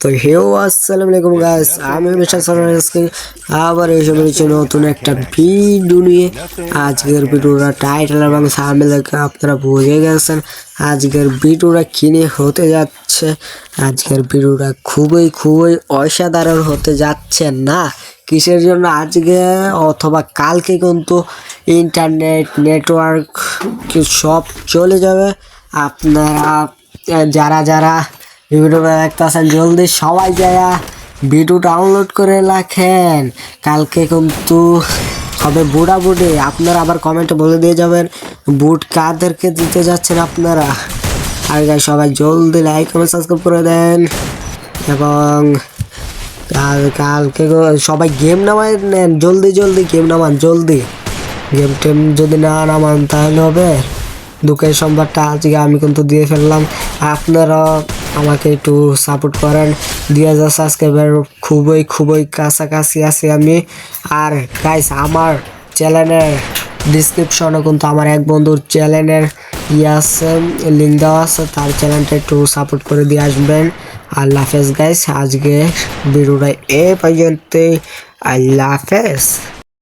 তো হেও আসসালামু আলাইকুম গাইস আমি মিস্টার সরার আজকে। আবার এসে পড়েছি নতুন একটা ভিডিও নিয়ে। আজকের ভিডিওটা টাইটেল এবং সামনে আপনারা বুঝে গেছেন। আজকের ভিডিওটা কিনে হতে যাচ্ছে। আজকের ভিডিওটা খুবই খুবই অসাধারণ হতে যাচ্ছে না। কিসের জন্য আজকে? অথবা কালকে কিন্তু ইন্টারনেট নেটওয়ার্ক সব চলে যাবে। আপনারা যারা যারা ভিডিওটা দেখতেছেন জলদি সবাই যারা ভিডিও ডাউনলোড করে রাখেন। কালকে কিন্তু হবে বুড়া বুড়ি। আপনারা আবার কমেন্টে বলে দিয়ে যাবেন বুট কাদেরকে দিতে যাচ্ছেন আপনারা? আর guys, সবাই জলদি লাইক কমেন্ট সাবস্ক্রাইব করে দেন। এবং কাল কালকে সবাই গেম নামায় নেন। জলদি জলদি গেম নামান জলদি। গেম টেম যদি না নামান তাহলে হবে। দুঃখের সংবাদটা আজকে আমি কিন্তু দিয়ে ফেললাম। আপনারা আমাকে একটু সাপোর্ট করেন। দুই হাজার সাবস্ক্রাইবার খুবই খুবই কাছাকাছি আছি আমি। আর গাইস আমার চ্যানেলের ডিসক্রিপশনে কিন্তু আমার এক বন্ধুর চ্যানেলের ইয়ে আছে লিঙ্ক দেওয়া আছে। তার চ্যানেলটা একটু সাপোর্ট করে দিয়ে আসবেন। আল্লাহ হাফেজ গাইস আজকে ভিডিওটা এ পর্যন্তই। আল্লাহ হাফেজ।